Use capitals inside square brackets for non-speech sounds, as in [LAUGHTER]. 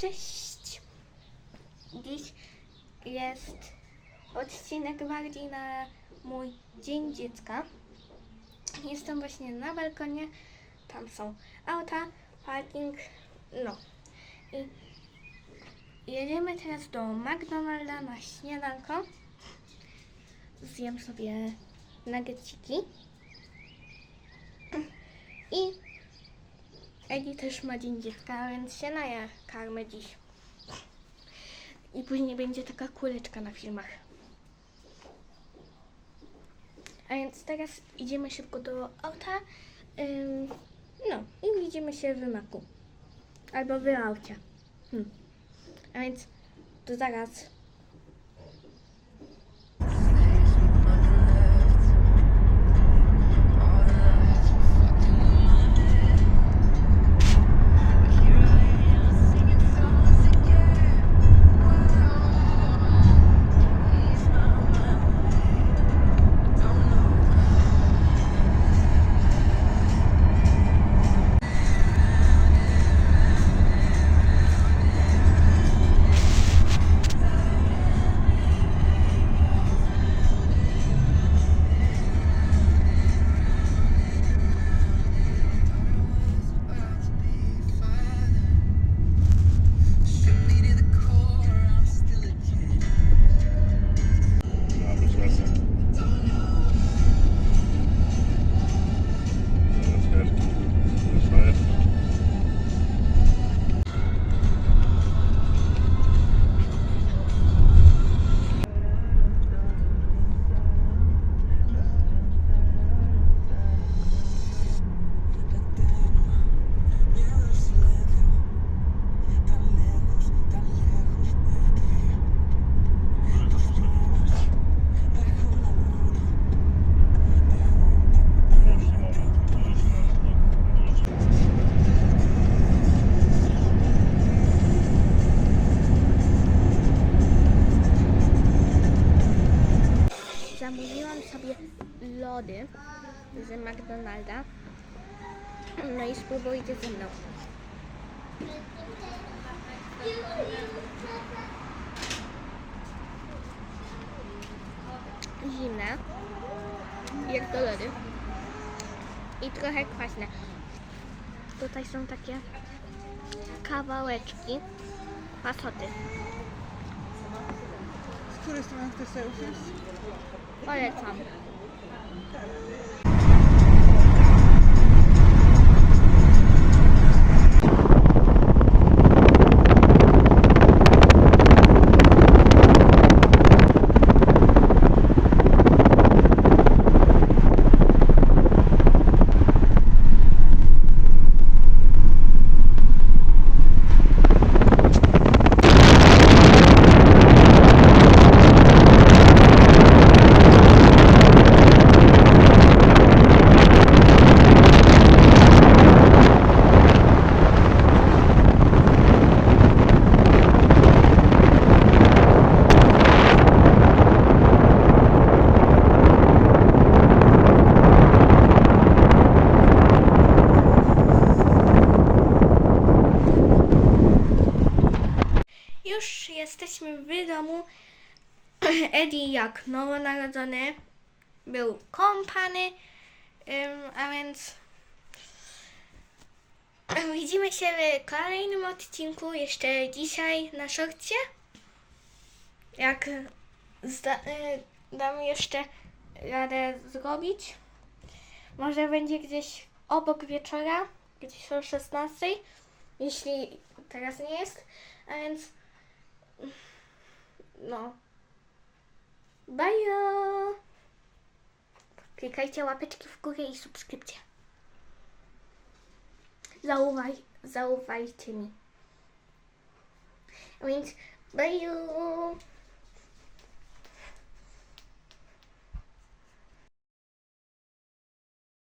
Cześć! Dziś jest odcinek bardziej na mój Dzień Dziecka. Jestem właśnie na balkonie. Tam są auta, parking, no. I jedziemy teraz do McDonalda na śniadanko. Zjem sobie nuggetsiki. I Egi też ma dzień dziecka, więc się naje karmę dziś. I później będzie taka kuleczka na filmach. A więc teraz idziemy szybko do auta. Ym, no i widzimy się w maku. Albo w aucie. Hmm. A więc to zaraz. Sobie lody z McDonalda. No i spróbujcie ze mną. Zimne. Jak to lody. I trochę kwaśne. Tutaj są takie kawałeczki pasoty. Której strony chcesz sobie usiąść? Polecam. Jesteśmy w domu. [CLEARS THROAT] Eddie jak nowonarodzony był kąpany, a więc [CLEARS THROAT] widzimy się w kolejnym odcinku jeszcze dzisiaj na szorcie. Jak zda, y, dam jeszcze radę zrobić. Może będzie gdzieś obok wieczora, gdzieś o 16, jeśli teraz nie jest, a więc no. Bajo! Klikajcie łapeczki w górę i subskrypcję. Zaufaj, zaufajcie mi. Więc bajo!